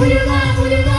Muruga Muruga